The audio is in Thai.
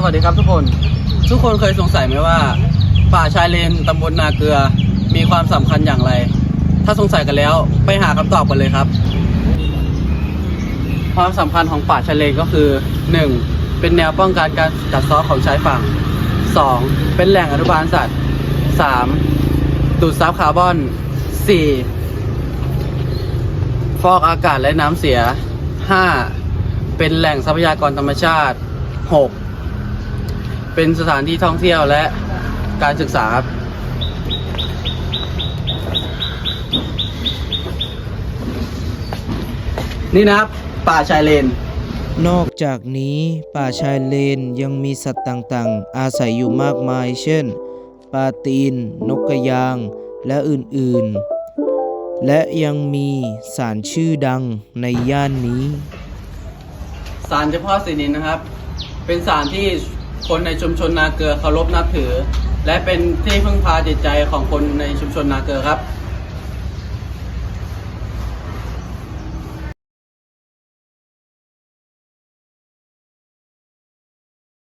สวัสดีครับทุกคน ทุกคนเคยสงสัยไหมว่า ป่าชายเลนตำบลนาเกลือมีความสำคัญอย่างไร ถ้าสงสัยกันแล้วไปหาคำตอบกันเลยครับ ความสำคัญของป่าชายเลนก็คือ 1. เป็นแนวป้องกันการกัดเซาะของชายฝั่ง 2. เป็นแหล่งอนุบาลสัตว์ 3. ดูดซับคาร์บอน 4. ฟอกอากาศและน้ำเสีย 5. เป็นแหล่งทรัพยากรธรรมชาติ 6. เป็นสถานที่ท่องเที่ยวและการศึกษาครับ นี่นะครับ ป่าชายเลน นอกจากนี้ป่าชายเลนยังมีสัตว์ต่างๆ อาศัยอยู่มากมาย เช่นปลาตีน นกกระยาง และอื่นๆ และยังมีสารชื่อดังในย่านนี้ ศาลเจ้าพ่อสีนินนะครับ เป็นศาลที่ คนในชุมชนนาเกลือเคารพนับถือ และเป็นที่พึ่งพาจิตใจของคนในชุมชนนาเกลือครับ